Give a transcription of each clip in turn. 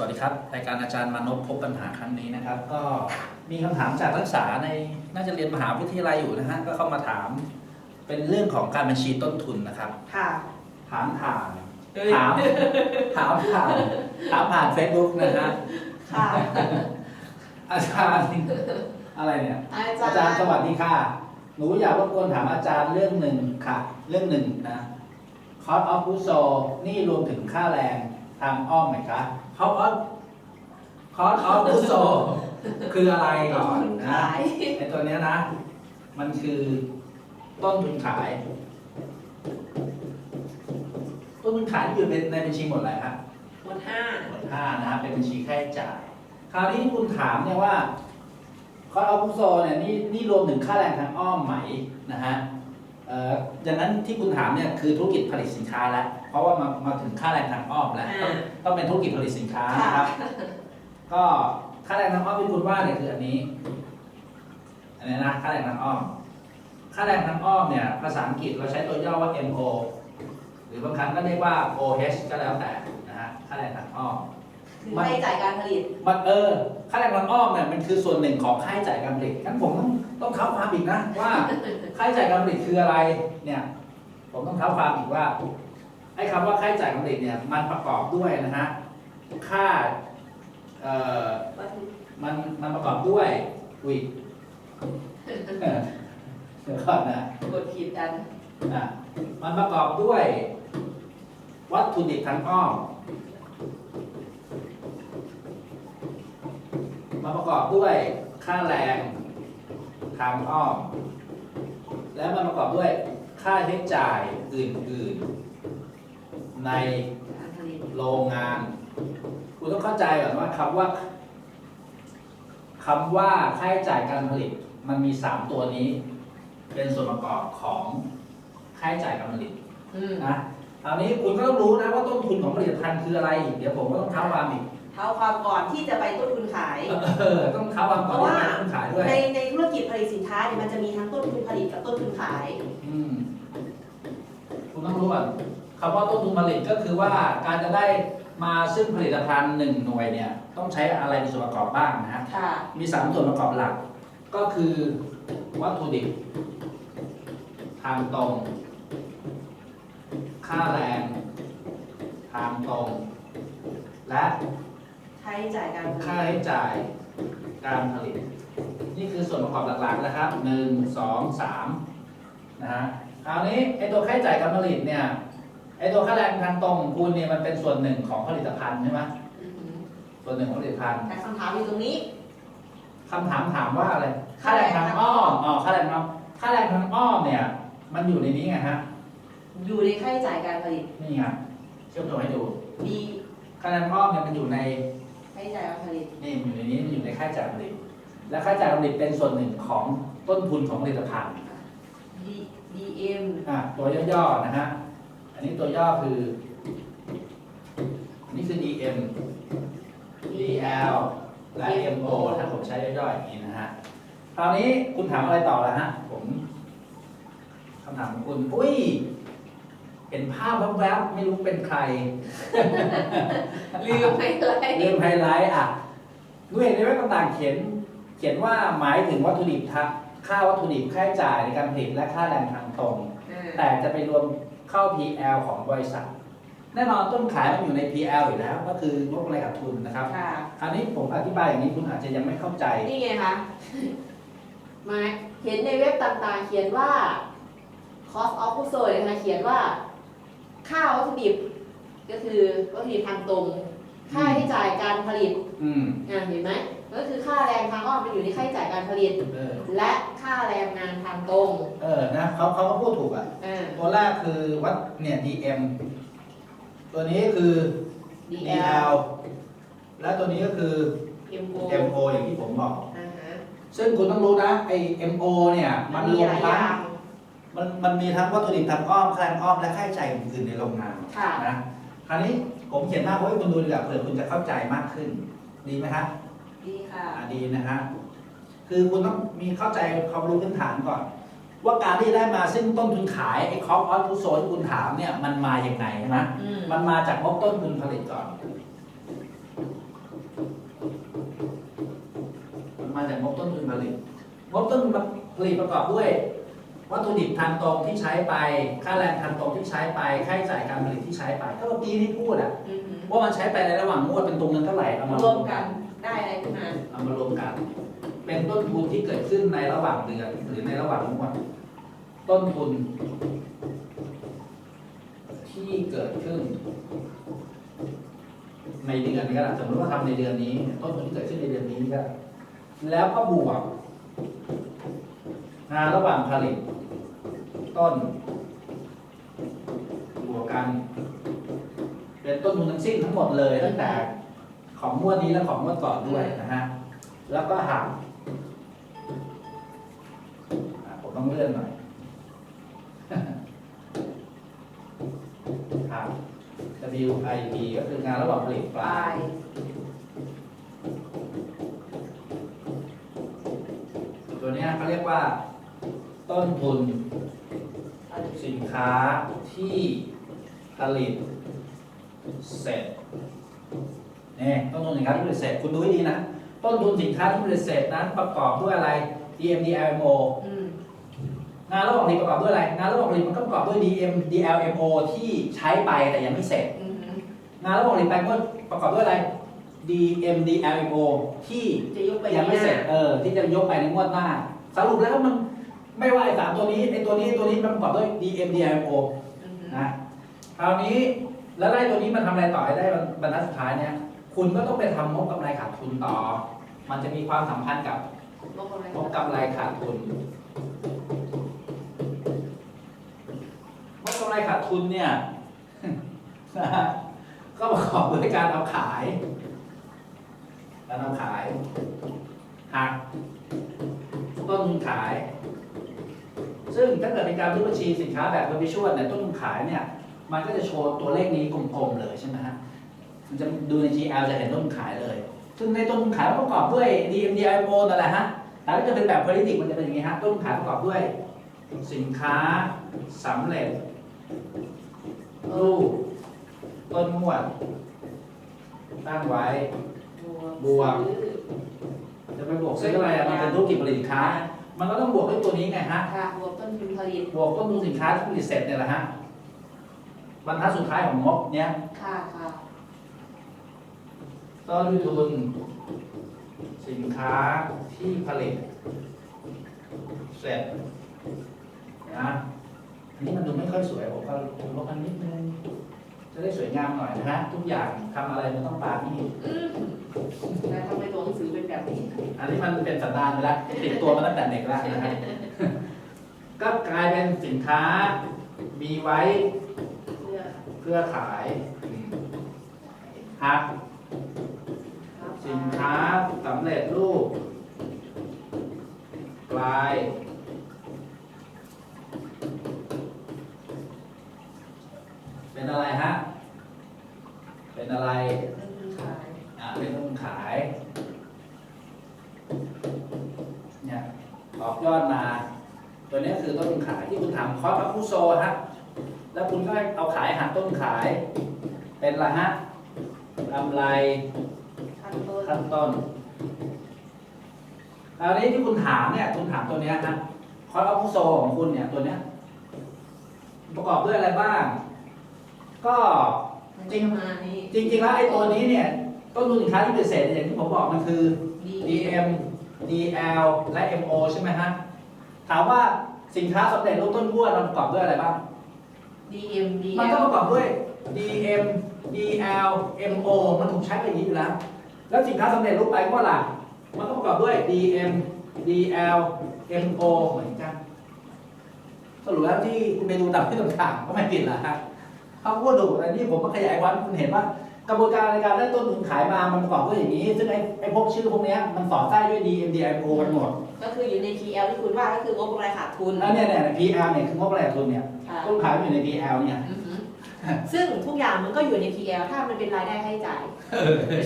วัสดีครับ รายการอาจารย์มานพพบปัญหาครั้งนี้นะครับ ก็มีคำถามจากนักศึกษาในน่าจะเรียนมหาวิทยาลัยอยู่นะฮะก็เข้ามาถามเป็นเรื่องของการบัญชีต้นทุนนะครับค่ะถามผ่านเฮ้ยถามถามผ่านถามผ่านเฟซบุ๊กนะฮะค่ะอาจารย์อะไรเนี่ยอาอาจารย์สวัสดีค่ะหนูอยากรบกวนถามอาจารย์เรื่องหนึ่งค่ะ เรื่องหนึ่งนะคอสออฟฟูโซนี่รวมถึงค่าแรง ทางอ้อมไหมคะคอสออฟคอสออฟฟูโซคืออะไรก่อนนะขาย ไอตัวเนี้ยนะ มันคือต้นทุนขาย ต้นทุนขายที่อยู่ในในบัญชีหมดอะไรครับ หมดห้าหมวดห้านะครับเป็นบัญชีค่าใช้จ่าย คราวนี้คุณถามเนี่ยว่าคอร์สออฟโซเนี่ยนี่นี่รวมถึงค่าแรงทางอ้อมไหมนะฮะเอ่อดังนั้นที่คุณถามเนี่ยคือธุรกิจผลิตสินค้าแล้ว เพราะว่ามามาถึงค่าแรงทางอ้อมแล้วต้องต้องเป็นธุรกิจผลิตสินค้าค่ะนะครับ ก็ค่าแรงทางอ้อมที่คุณว่าเนี่ยคืออันนี้อันนี้นะค่าแรงทางอ้อม ค่าแรงทางอ้อมเนี่ยภาษาอังกฤษเราใช้ตัวย่อว่า MO หรือบางครั้งก็เรียกว่า OH ก็แล้วแต่นะฮะค่าแรงทางอ้อม คือให้จ่ายการผลิต มันเออค่าแรงทางอ้อมเนี่ยมันคือส่วนหนึ่งของค่าใช้จ่ายการผลิตงั้นผมต้องต้องเท้าความอีกนะว่า ค่าใช้จ่ายการผลิตคืออะไรเนี่ย ผมต้องเท้าความอีกว่า ไอ้คำว่าค่าใช้จ่ายการผลิตเนี่ยมันประกอบด้วยนะฮะค่าเอ่อวัตถุมันมันประกอบด้วยอุ้ยเออเดี๋ยวก่อนนะกดผิดกันอะมันประกอบด้วย วัตถุดิบทางอ้อมมันประกอบด้วยค่าแรงทางอ้อม และมันประกอบด้วยค่าใช้จ่ายอื่นๆ ในการผลิตโรงงาน คุณต้องเข้าใจก่อนว่าคำว่าคำว่าค่าใช้จ่ายการผลิต มันมีสามตัวนี้ เป็นส่วนประกอบของค่าใช้จ่ายการผลิตอืมนะคราวนี้คุณก็ต้องรู้นะว่าต้นทุนของผลิตภัณฑ์คืออะไรเดี๋ยวผมก็ต้องเท้าความอีกเท้าความก่อนที่จะไปต้นทุนขายเออต้องเท้าความก่อนที่จะต้องขายด้วยในในธุรกิจผลิตสินค้าเนี่ยมันจะมีทั้งต้นทุนผลิตกับต้นทุนขาย อืมคุณต้องรู้ก่อน คำว่าต้นทุนผลิตก็คือว่าการจะได้มาซึ่งผลิตภัณฑ์หนึ่งหน่วยเนี่ยต้องใช้อะไรเป็นส่วนประกอบบ้างนะฮะค่ะ มีสามส่วนประกอบหลัก ก็คือวัตถุดิบทางตรง ค่าแรง ทางตรง และใช้จ่ายการผลิค่าตใช้จ่ายการผลิต นี่คือส่วนประกอบหลักๆนะครับหนึ่งสองสามนะฮะคราวนี้ไอตัวค่าใช้จ่ายการผลิตเนี่ย ไอตัวค่าแรงทางตรงของคุณเนี่ยมันเป็นส่วนหนึ่งของผลิตภัณฑ์ใช่ไหมอือหือส่วนหนึ่งของผลิตภัณฑ์แต่คำถามอยู่ตรงนี้คำถามถามว่าอะไร ค่าแรงทางอ้อมอ๋อค่าแรงทางค่าแรงทางอ้อมเนี่ย มันอยู่ในนี้ไงฮะ อยู่ในค่าใช้จ่ายการผลิต นี่ไงเชื่อมโยงให้ดูดีค่าแรงทางอ้อมเนี่ยมันอยู่ในค่าใช้จ่ายการผลิต นี่มันอยู่ในนี้มันอยู่ในค่าใช้จ่ายการผลิต และค่าใช้จ่ายการผลิตเป็นส่วนหนึ่งของต้นทุนของผลิตภัณฑ์ดี DM อะตัวย่อๆนะฮะ อันนี้ตัวย่อคือนี่คือ DM DL และ MO ถ้าผมใช้ย่อยๆอย่างนี้นะฮะคราวนี้คุณถามอะไรต่อแล้วฮะ ผมคำถามของคุณ อุ้ย เห็นภาพแวบๆ ไม่รู้เป็นใคร ลืมไปเลยลืมไฮไลท์อะดูเห็นในเว็บต่างๆเขียน เขียนว่าหมายถึงวัตถุดิบทางค่าวัตถุดิบค่าใช้จ่ายในการผลิตและค่าแรงทางตรงอ่าแต่จะไปรวม เข้า PL ของบริษัท แน่นอนต้นขายมันอยู่ใน PL อยู่แล้ว ก็คืองบกำไรขาดทุนนะครับ ค่ะคราวนี้ผมอธิบายอย่างนี้คุณอาจจะยังไม่เข้าใจ นี่ไงคะมาเห็นในเว็บต่างๆ เขียนว่า cost of goods sold นะคะเขียนว่า ค่าวัตถุดิบ ก็คือวัตถุดิบทางตรง ค่าใช้จ่ายการผลิตอืม อ่าเห็นไหม ก็คือค่าแรงทางอ้อมมันอยู่ในค่าใช้จ่ายการผลิต เออ และค่าแรงงานทางตรงเออ นะเขาเขาก็พูดถูกอะ อ่า ตัวแรกคือวัดเนี่ย DM ตัวนี้คือ DL DL และตัวนี้ก็คือ MO MO อย่างที่ผมบอก อ่าฮะซึ่งคุณต้องรู้นะไอ้ MO เนี่ยมันรวมหลายอทั้งย่างมันมันมีทั้งวัตถุดิบทางอ้อมค่าแรงอ้อมและค่าใช้จ่ายอื่นๆในโรงงานค่ะ นะคราวนี้ผมเขียนหน้าไว้ให้คุณดูดีกว่าเผื่อคุณจะเข้าใจมากขึ้น ดีไหมฮะดี ดีค่ะดีนะฮะคือคุณต้องมีเข้าใจความรู้พื้นฐานก่อน ว่าการที่ได้มาซึ่งต้นทุนขายไอ้คอร์สออสทุโซนคุณถามเนี่ยมันมาอย่างไงนะอืมมันมาจากงบต้นทุนผลิตก่อน มันมาจากงบต้นทุนผลิตงบต้นผลิตประกอบด้วย วัตถุดิบทางตรงที่ใช้ไป ค่าแรงทางตรงที่ใช้ไป ค่าใช้จ่ายการผลิตที่ใช้ไป ก็เมื่อกี้ที่พูดอะว่ามันใช้ไปในระหว่างงวดเป็นตรงเงินเท่าไหร่เอามารรวมกัน ได้อะไรขึ้นมา เอามารวมกัน เป็นต้นทุนที่เกิดขึ้นในระหว่างเดือนหรือในระหว่างงวด ต้นทุน ที่เกิดขึ้น ในเดือนนี้ก็ได้สมมติว่าทำในเดือนนี้ ต้นทุนที่เกิดขึ้นในเดือนนี้ก็แล้วก็บวกงานระหว่างผลิต ต้นบวกกัน เป็นต้นทุนทั้งสิ้นทั้งหมดเลยตั้งแต่ ของงวดนี้และของงวดก่อนด้วยนะฮะ แล้วก็หักอะผมต้องเลื่อนหน่อยหัก WIP ก็คืองานระหว่างผลิตปปลาลายยตัวเนี้ยเขาเรียกว่า ต้นทุน สินค้าที่ผลิตเสร็จ นี่ต้นทุนสินค้าที่ผลิตเสร็จคุณดูให้ดีนะ ต้นทุนสินค้าที่ผลิตเสร็จนั้นประกอบด้วยอะไร DMD LMO อืมงานระหว่างผลิตประกอบด้วยอะไร งานระหว่างผลิตมันก็ประกอบด้วย DM DLMO ที่ใช้ไปแต่ยังไม่เสร็จอือหืองานระหว่างผลิตไปก็ประกอบด้วยอะไร DM DLMO ที่จะยกไปยังไม่เสร็จหน้าเออที่จะยกไปในงวดหน้า สรุปแล้วมันไม่ว่าไอ้สามตัวนี้ไอ้ตัวนี้ไอ้ตัวนี้มันประกอบด้วย DM DLMO อือหือนะคราวนี้แล้วได้ตัวนี้มันทำอะไรต่อให้ได้บรรทัดสุดท้ายเนี่ย คุณก็ต้องไปทำงบกำไรขาดทุนต่อ มันจะมีความสัมพันธ์กับงบกำไรขาดทุนงบกำไรขาดทุนเนี่ยก็ประกอบด้วยการเอาขาย การเอาขายหักต้นขาย ซึ่งถ้าเกิดเป็นการรูปบัญชีสินค้าแบบเวอร์วิชวลเนี่ยต้นขายเนี่ย มันก็จะโชว์ตัวเลขนี้กลมๆเลยใช่ไหมฮะ มันจะดูใน GL จะเห็นต้นทุนขายเลย ซึ่งในต้นทุนขายมันประกอบด้วย DMDIO นั่นแหละฮะ แต่ถ้าจะเป็นแบบ politics มันจะเป็นอย่างนี้ฮะ ต้นทุนขายประกอบด้วย สินค้าสำเร็จรูปต้นงวดตั้งไว้ บวก จะไปบวกซื้ออะไรอะมันเป็นธุรกิจผลิตสินค้า มันก็ต้องบวกด้วยตัวนี้ไงฮะ ค่ะบวกต้นทุนผลิต บวกต้นทุนสินค้าที่ผลิตเสร็จเนี่ยแหละฮะ บรรทัดสุดท้ายของงบเนี้ยค่ะค่ะ ต้นทุน สินค้าที่ผลิต เสร็จนะอันนี้มันดูไม่ค่อยสวยผมก็ลบมันนิดนึงจะได้สวยงามหน่อยนะฮะทุกอย่างทำอะไรมันต้องปานี่อืมแล้วทำไมตัวหนังสือเป็นแบบนี้ อันนี้มันเป็นสันดานไปแล้วติดตัวมาตั้งแต่เด็กแล้วนะฮะก็กลายเป็นสินค้ามีไว้เพื่อเพื่อขายหัก สินค้าสำเร็จรูป กลาย เป็นอะไรฮะ เป็นอะไรต้นทุนขายอ่าเป็นต้นขาย เนี่ยออกยอดมา ตัวนี้คือต้นขายที่คุณถามคอสคูโซฮะ แล้วคุณก็เอาขายหักต้นขาย เป็นละฮะกำไร ขั้นต้นขั้นต้นคราวนี้ที่คุณถามเนี่ย คุณถามตัวเนี้ยนะคอร์สออฟโซของคุณเนี่ยตัวเนี้ย ประกอบด้วยอะไรบ้าง ก็มันจะมานี่จริงๆแล้วไอ้ตัวนี้เนี่ยต้นทุนสินค้าที่เป็นเศษอย่างที่ผมบอกมันคือดี DM DL และ MO ใช่ไหมฮะ ถามว่าสินค้าสำเร็จรูปต้นขั้วมันประกอบด้วยอะไรบ้างดีเอ็มดีมันก็ประกอบด้วย DM DL MO มันถูกใช้ไปอย่างนี้อยู่แล้ว แล้วสินค้าสำเร็จรูปไปก็ล่ะมันก็ประกอบด้วย DM DL MO เหมือนกัน สรุปแล้วที่คุณไปดูตามที่ต่างๆก็ไม่ผิดละครับเขาก็ดูอันนี้ผมมาขยายความให้คุณเห็นว่ากระบวนการในการได้ต้นทุนขายมามันประกอบด้วยอย่างนี้ ซึ่งไอ้ไอ้พวกชื่อพวกเนี้ยมันสอดไส้ด้วย DM DMO กันหมด ก็คืออยู่ใน TL ที่คุณว่าก็คืองบกำไรขาดทุนแล้วเนี่ยเนี่ย PL เนี่ยคืองบอะไรทุนเนี่ยค่ะต้นขายมันอยู่ใน PL เนี่ยอือหือ ซึ่งทุกอย่างมันก็อยู่ใน PL ถ้ามันเป็นรายได้ให้จ่าย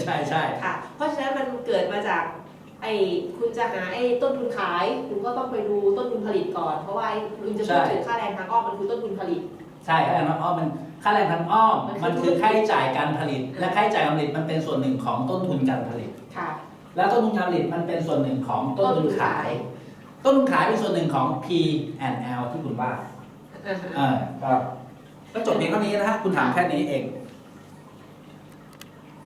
ใช่ใช่ค่ะ เพราะฉะนั้นมันเกิดมาจากไอ้คุณจะหาไอ้ต้นทุนขาย คุณก็ต้องไปดูต้นทุนผลิตก่อน เพราะว่าคุณจะพูดถึงค่าแรงทางอ้อมมันคือต้นทุนผลิต ใช่ค่าแรงทางอ้อมมันค่าแรงทางอ้อมมันคือค่าใช้จ่ายการผลิต และค่าใช้จ่ายการผลิตมันเป็นส่วนหนึ่งของต้นทุนการผลิตค่ะ แล้วต้นทุนการผลิตมันเป็นส่วนหนึ่งของต้นทุนขาย ต้นทุนขายเป็นส่วนหนึ่งของ P and L ที่คุณว่าอ่าครับ ก็จบเพียงเท่านี้นะฮะคุณถามแค่นี้เอง